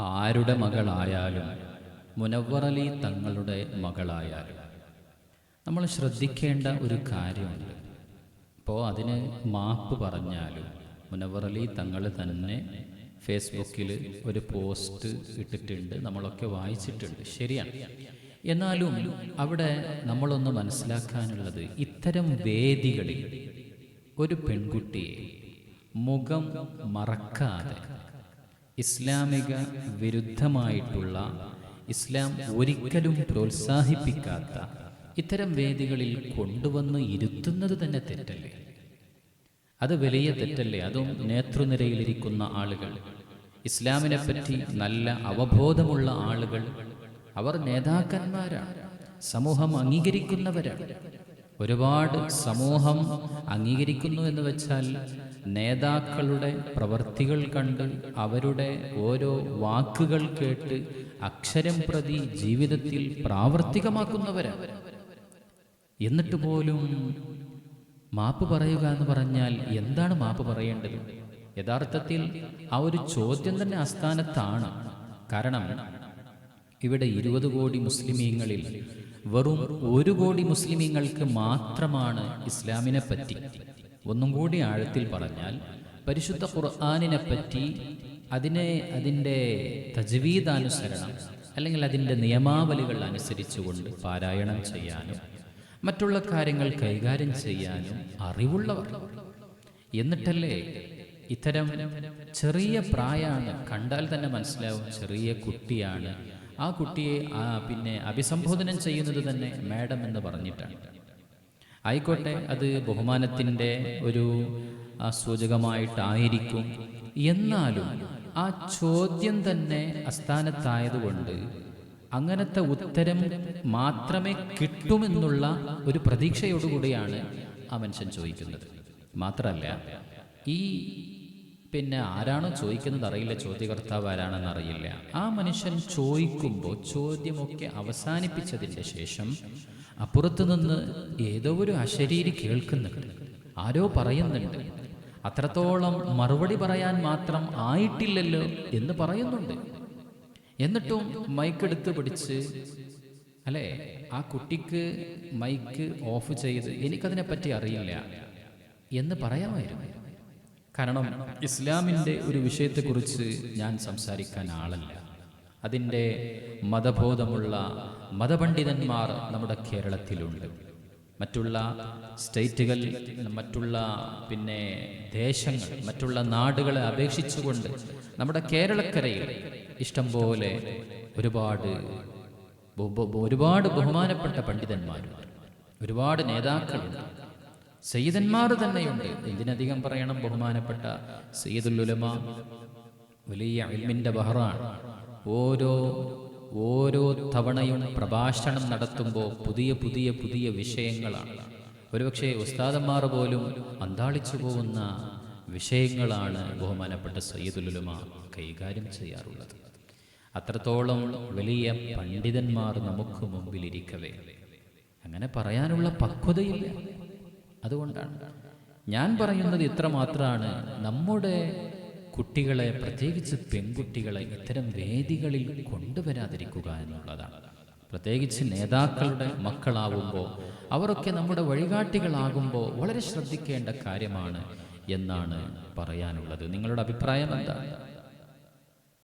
ആരുടെ മകളായാലും മുനവറലി തങ്ങളുടെ മകളായാലും. നമ്മൾ ശ്രദ്ധിക്കേണ്ട ഒരു കാര്യമുണ്ട്. ഇപ്പോൾ അതിന് മാപ്പ് പറഞ്ഞാലും മുനവറലി തങ്ങൾ തന്നെ ഫേസ്ബുക്കിൽ ഒരു പോസ്റ്റ് ഇട്ടിട്ടുണ്ട് നമ്മളൊക്കെ വായിച്ചിട്ടുണ്ട്. ശരിയാണ്. എന്നാലും അവിടെ നമ്മളൊന്ന് മനസ്സിലാക്കാനുള്ളത് ഇത്തരം വേദികളിൽ ഒരു പെൺകുട്ടിയെ മുഖം മറക്കാതെ ഇസ്ലാമിക വിരുദ്ധമായിട്ടുള്ള ഇസ്ലാം ഒരിക്കലും പ്രോത്സാഹിപ്പിക്കാത്ത ഇത്തരം വേദികളിൽ കൊണ്ടുവന്ന് ഇരുത്തുന്നത് തന്നെ തെറ്റല്ലേ? അത് വലിയ തെറ്റല്ലേ? അതും നേതൃനിരയിലിരിക്കുന്ന ആളുകൾ. ഇസ്ലാമിനെ പറ്റി നല്ല അവബോധമുള്ള ആളുകൾ. അവർ നേതാക്കന്മാരാണ് സമൂഹം അംഗീകരിക്കുന്നവരാണ് ഒരുപാട് സമൂഹം അംഗീകരിക്കുന്നു എന്ന് വെച്ചാൽ നേതാക്കളുടെ പ്രവർത്തികൾ കണ്ട് അവരുടെ ഓരോ വാക്കുകൾ കേട്ട് അക്ഷരം പ്രതി ജീവിതത്തിൽ പ്രാവർത്തികമാക്കുന്നവരാണ് എന്നിട്ട് പോലും മാപ്പ് പറയുക എന്ന് പറഞ്ഞാൽ എന്താണ് മാപ്പ് പറയേണ്ടത്? യഥാർത്ഥത്തിൽ ആ ഒരു ചോദ്യം തന്നെ ആസ്ഥാനത്താണ്. കാരണം ഇവിടെ ഇരുപത് കോടി മുസ്ലിമീങ്ങളിൽ വെറും ഒരു കോടി മുസ്ലിമീങ്ങൾക്ക് മാത്രമാണ് ഇസ്ലാമിനെ പറ്റി. ഒന്നും കൂടി ആഴത്തിൽ പറഞ്ഞാൽ പരിശുദ്ധ ഖുർആാനിനെ പറ്റി അതിനെ അതിന്റെ തജ്വീദാനുസരണം അല്ലെങ്കിൽ അതിന്റെ നിയമാവലികൾ അനുസരിച്ചുകൊണ്ട് പാരായണം ചെയ്യാനും മറ്റുള്ള കാര്യങ്ങൾ കൈകാര്യം ചെയ്യാനും അറിവുള്ളവർ. എന്നിട്ടല്ലേ ഇത്തരം ചെറിയ പ്രായമാണ് കണ്ടാൽ തന്നെ മനസ്സിലാവും ചെറിയ കുട്ടിയാണ്. ആ കുട്ടിയെ ആ പിന്നെ അഭിസംബോധനം ചെയ്യുന്നത് തന്നെ മാഡം എന്ന് പറഞ്ഞിട്ടാണ്. ആയിക്കോട്ടെ അത് ബഹുമാനത്തിന്റെ ഒരു സൂചകമായിട്ടായിരിക്കും. എന്നാലും ആ ചോദ്യം തന്നെ അസ്ഥാനത്തായതുകൊണ്ട് അങ്ങനത്തെ ഉത്തരം മാത്രമേ കിട്ടുമെന്നുള്ള ഒരു പ്രതീക്ഷയോടുകൂടിയാണ് ആ മനുഷ്യൻ ചോദിക്കുന്നത്. മാത്രമല്ല ഈ പിന്നെ ആരാണോ ചോദിക്കുന്നത് അറിയില്ല ചോദ്യകർത്താവ് ആരാണെന്ന് അറിയില്ല. ആ മനുഷ്യൻ ചോദിക്കുമ്പോൾ ചോദ്യമൊക്കെ അവസാനിപ്പിച്ചതിന്റെ ശേഷം അപ്പുറത്തു നിന്ന് ഏതോ ഒരു അശരീരി കേൾക്കുന്നുണ്ട്. ആരോ പറയുന്നുണ്ട്. അത്രത്തോളം മറുപടി പറയാൻ മാത്രം ആയിട്ടില്ലല്ലോ എന്ന് പറയുന്നുണ്ട്. എന്നിട്ടും മൈക്ക് എടുത്ത് പിടിച്ച് അല്ലേ ആ കുട്ടിക്ക് മൈക്ക് ഓഫ് ചെയ്ത് എനിക്കതിനെപ്പറ്റി അറിയില്ല എന്ന് പറയാമായിരുന്നു. കാരണം ഇസ്ലാമിന്റെ ഒരു വിഷയത്തെക്കുറിച്ച് ഞാൻ സംസാരിക്കാൻ ആളല്ല. അതിന്റെ മതബോധമുള്ള മതപണ്ഡിതന്മാർ നമ്മുടെ കേരളത്തിലുണ്ട്. മറ്റുള്ള സ്റ്റേറ്റുകൾ മറ്റുള്ള പിന്നെ ദേശങ്ങൾ മറ്റുള്ള നാടുകളെ അപേക്ഷിച്ചുകൊണ്ട് നമ്മുടെ കേരളക്കരയിൽ ഇഷ്ടംപോലെ ഒരുപാട് ഒരുപാട് ബഹുമാനപ്പെട്ട പണ്ഡിതന്മാരുണ്ട്. ഒരുപാട് നേതാക്കളുണ്ട്. സയ്യിദന്മാർ തന്നെയുണ്ട്. ഇതിനധികം പറയണം ബഹുമാനപ്പെട്ട സയ്യിദുൽ ഉലമ? വലിയ അൽമിന്റെ ബഹറാണ്. ഓരോ ഓരോ തവണയും പ്രഭാഷണം നടത്തുമ്പോൾ പുതിയ പുതിയ പുതിയ വിഷയങ്ങളാണ്. ഒരുപക്ഷെ ഉസ്താദന്മാർ പോലും അന്താളിച്ചു പോകുന്ന വിഷയങ്ങളാണ് ബഹുമാനപ്പെട്ട സയ്യിദുൽ ഉലമ കൈകാര്യം ചെയ്യാറുള്ളത്. അത്രത്തോളം വലിയ പണ്ഡിതന്മാർ നമുക്ക് മുമ്പിലിരിക്കവേ. അങ്ങനെ പറയാനുള്ള പക്വതയില്ല. അതുകൊണ്ടാണ് ഞാൻ പറയുന്നത് ഇത്ര മാത്രമാണ് നമ്മുടെ കുട്ടികളെ പ്രത്യേകിച്ച് പെൺകുട്ടികളെ ഇത്തരം വേദികളിൽ കൊണ്ടുവരാതിരിക്കുക എന്നുള്ളതാണ്. പ്രത്യേകിച്ച് നേതാക്കളുടെ മക്കളാവുമ്പോൾ അവരൊക്കെ നമ്മുടെ വഴികാട്ടികളാകുമ്പോൾ വളരെ ശ്രദ്ധിക്കേണ്ട കാര്യമാണ് എന്നാണ് പറയാനുള്ളത്. നിങ്ങളുടെ അഭിപ്രായം എന്താണ്